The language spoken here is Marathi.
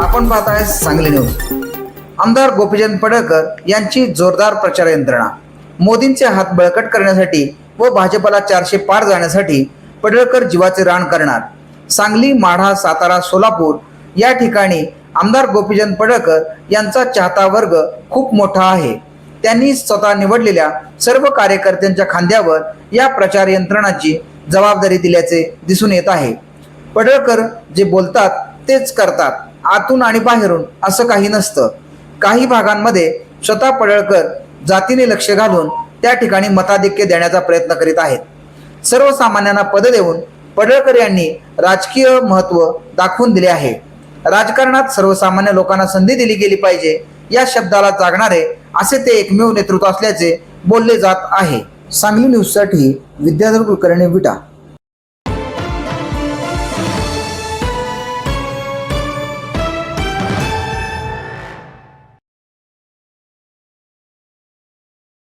आपण पाहताय सांगली न्यूज आमदार गोपीचंद पडळकर यांची जोरदार प्रचार यंत्रणा. मोदींचे हात बळकट करण्यासाठी व भाजपला चारशे पार जाण्यासाठी पडळकर जीवाचे रान करणार. सांगली माढा सातारा सोलापूर या ठिकाणी आमदार गोपीचंद पडळकर यांचा चाहता वर्ग खूप मोठा आहे. त्यांनी स्वतः निवडलेल्या सर्व कार्यकर्त्यांच्या खांद्यावर या प्रचार यंत्रणाची जबाबदारी दिल्याचे दिसून येत आहे. पडळकर जे बोलतात तेच करतात. आतून आणि बाहेरून असं काही नसतं. काही भागांमध्ये स्वतः पडळकर जातीने लक्ष घालून त्या ठिकाणी मताधिक्य देण्याचा प्रयत्न करीत आहेत. सर्वसामान्यांना पद देऊन पडळकर यांनी राजकीय महत्त्व दाखवून दिले आहे. राजकारणात सर्वसामान्य लोकांना संधी दिली गेली पाहिजे या शब्दाला जागणारे असे ते एकमेव नेतृत्व असल्याचे बोलले जात आहे. सांगली न्यूजसाठी विद्याधर कुलकर्णी विटा.